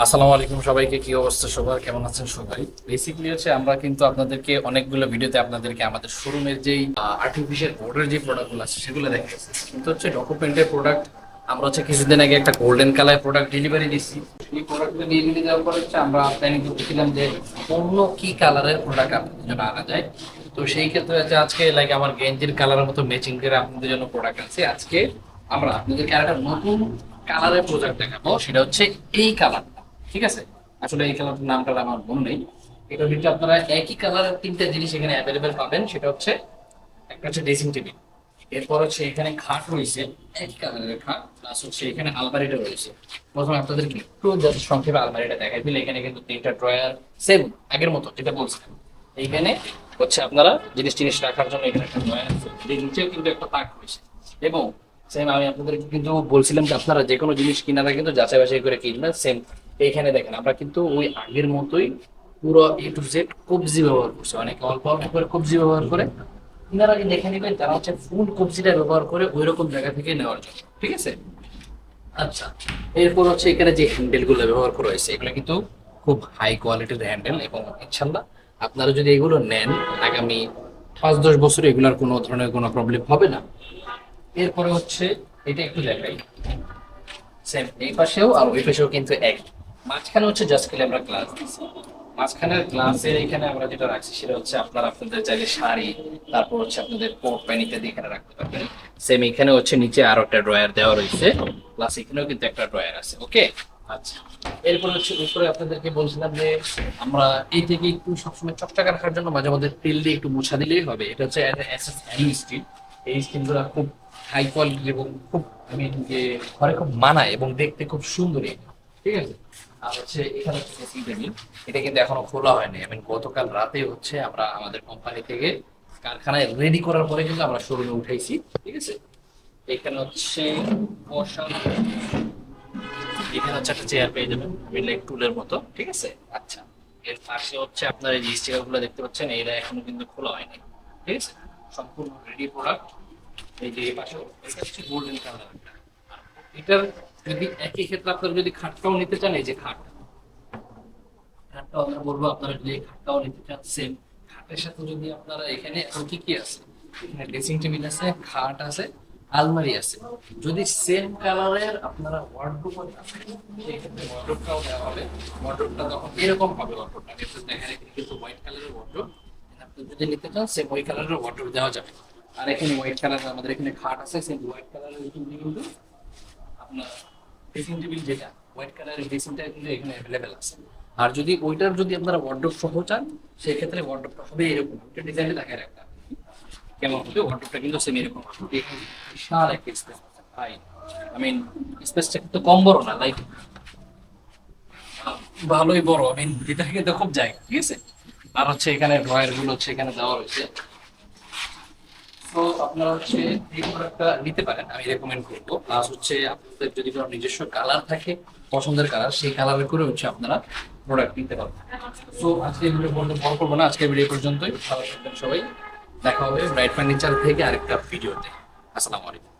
আসসালামু আলাইকুম সবাইকে, কি অবস্থা সবার? কেমন আছেন সবাই? বেসিক্যালি হচ্ছে আমরা কিন্তু আপনাদেরকে অনেকগুলো ভিডিওতে আপনাদেরকে আমাদের শোরুমের যেই আর্টিফিশিয়াল বোর্ডের যে প্রোডাক্টগুলো আছে সেগুলো দেখাচ্ছি কিন্তু হচ্ছে ডকুমেন্টের প্রোডাক্ট আমরা হচ্ছে কিছুদিন আগে একটা গোল্ডেন কালার প্রোডাক্ট ডেলিভারি দিচ্ছি এই প্রোডাক্টটা ডেলিভারি দেওয়ার পর হচ্ছে আমরা প্ল্যানিং করতেছিলাম যে অন্য কি কালারের প্রোডাক্ট আপনাদের জন্য আনা যায়। তো সেই ক্ষেত্রে হচ্ছে আজকে লাইক আমার গেঞ্জির কালারের মতো ম্যাচিং করে আপনাদের জন্য প্রোডাক্ট আছে আজকে আমরা আপনাদেরকে আরেকটা নতুন কালারের প্রোডাক্ট দেখাবো, সেটা হচ্ছে এই কালারটা ঠিক আছে? আসলে এই কালারটার নামটা আমার মনে নেই। এটা হচ্ছে আপনারা একই কালারের তিনটা জিনিস এখানে অ্যাভেলেবেল পাবেন, সেটা হচ্ছে একটা হচ্ছে ড্রেসিং টেবিল এরপর হচ্ছে এখানে খাট রয়েছে, একই কালারের খাট প্লাস হচ্ছে এখানে আলমারিটা রয়েছে। প্রথমে আপনাদেরকে একটু জাস্ট সংক্ষেপে আলমারিটা দেখাই দিলে এখানে কিন্তু তিনটা ড্রয়ার সেম আগের মতো, যেটা বলছিলাম। এইখানে হচ্ছে আপনারা জিনিস টিনিস রাখার জন্য এখানে একটা ড্রয়ার আছে নিচেও কিন্তু একটা তাক রয়েছে। এবং সেম আমি আপনাদের কিন্তু বলছিলাম যে আপনারা যে কোনো জিনিস কিনারা কিন্তু যাচাই বাছাই করে কিনবেন সেম এইখানে দেখেন, আমরা কিন্তু ওই আগের মতোই পুরো এ টু জেড কবজি ব্যবহার করছি। অনেকে অল্প অল্প করে কবজি ব্যবহার করে। আপনারা আগে দেখে নেবেন তারা হচ্ছে ফুল কবজিটা ব্যবহার করে ওই রকম জায়গা থেকে নেওয়ার জন্য। ঠিক আছে? আচ্ছা এরপর হচ্ছে এখানে যে হ্যান্ডেলগুলো ব্যবহার করা হয়েছে, এগুলো কিন্তু খুব হাই কোয়ালিটির হ্যান্ডেল এবং ইনশাল্লাহ আপনারা যদি এগুলো নেন, আগামী পাঁচ দশ বছরে এগুলোর কোনো ধরনের কোনো প্রবলেম হবে না। এরপরে হচ্ছে, এটা একটু দেখাই। সেম এই পাশেও আর ওই পাশেও কিন্তু এক মাঝখানে হচ্ছে জাস্ট খালি আমরা গ্লাস দিচ্ছি মাঝখানের গ্লাসের এখানে আমরা যেটা রাখছি সেটা হচ্ছে আপনার আপনাদের চাইলে শাড়ি, তারপর হচ্ছে আপনাদের কোট প্যান্ট ইত্যাদি এখানে রাখতে পারবেন। সেম এখানে হচ্ছে নিচে আরও একটা ড্রয়ার দেওয়া রয়েছে। প্লাস এখানেও কিন্তু একটা ড্রয়ার আছে ওকে আচ্ছা। এরপর হচ্ছে উপরে আপনাদেরকে বলছিলাম যে আমরা এই থেকে একটু সবসময় চকচকা রাখার জন্য মাঝে মাঝে তেল দিয়ে একটু মুছা দিলেই হবে। এটা হচ্ছে এসএস অ্যালু স্টিল এই স্টিলগুলো খুব হাই কোয়ালিটির এবং খুব, আমি যে ঘরে খুব মানায় এবং দেখতে খুব সুন্দর। ঠিক আছে? আর হচ্ছে এখানে ড্রেসিং টেবিল এটা কিন্তু এখনও খোলা হয়নি। আমি গতকাল রাতে হচ্ছে আমরা আমাদের কোম্পানি থেকে কারখানায় রেডি করার পরে কিন্তু আমরা শোরুমে উঠাইছি, ঠিক আছে? এখানে হচ্ছে বসার এখানে হচ্ছে একটা চেয়ার পেয়ে যাবেন লেগ টুলের মতো, ঠিক আছে? আচ্ছা এর পাশে হচ্ছে আপনার এই স্টিকারগুলো দেখতে পাচ্ছেন, এরা এখনও কিন্তু খোলা হয়নি, ঠিক আছে? সম্পূর্ণ রেডি প্রোডাক্ট এই যে পাশে, এটা হচ্ছে গোল্ডেন কালার এটার যদি একই ক্ষেত্রে আপনারা যদি খাটটাও নিতে চান, এই যে খাট, খাটটাও আমরা বলব, আপনারা যদি খাটটাও নিতে চান সেম খাটের সাথে যদি আপনারা এখানে এখন কি কি আছে? এখানে ড্রেসিং টেবিল আছে, খাট আছে, আলমারি আছে। যদি সেম কালারের আপনারা ওয়ার্ডরোব সেই ক্ষেত্রে ওয়ার্ডরোবটাও দেওয়া হবে। ওয়ার্ডরোবটা তখন এরকম হবে ওয়ার্ডরোবটা কিন্তু দেখা কিন্তু হোয়াইট কালারের ওয়ার্ডরোব আপনি যদি নিতে চান সেম ওই কালারের ওয়ার্ডরোব দেওয়া যাবে। আর এখানে হোয়াইট কালার আমাদের এখানে খাট আছে সেম হোয়াইট কালারের কিন্তু আপনার ড্রেসিং টেবিল যেটা হোয়াইট কালারের কিন্তু এখানে অ্যাভেলেবেল আছে। আর যদি ওইটার যদি আপনারা ওয়ার্ডরোব সহ চান ওয়ার্ডরোবটা হবে এরকম। একটা ডিজাইনে কেমন হবে? ওয়ার্ডরোবটা কিন্তু সেম এরকম বিশাল একটা স্পেস আই মিন স্পেসটা কিন্তু কম বড় না লাইক ভালোই বড়। কিন্তু খুব জায়গা, ঠিক আছে? আর হচ্ছে এখানে ড্রয়ারগুলো হচ্ছে এখানে দেওয়া রয়েছে। তো আপনারা হচ্ছে এই প্রোডাক্টটা নিতে পারেন, আমি রেকমেন্ড করব। প্লাস হচ্ছে আপনাদের যদি কোনো নিজস্ব কালার থাকে, পছন্দের কালার সেই কালারের করে হচ্ছে আপনারা প্রোডাক্ট নিতে পারবেন। তো আজকে ভিডিও পর্যন্ত বড় করব না আজকে ভিডিও পর্যন্তই। ভালো থাকবেন সবাই। দেখা হবে ব্রাইট ফার্নিচার থেকে আরেকটা ভিডিওতে আসসালামু আলাইকুম।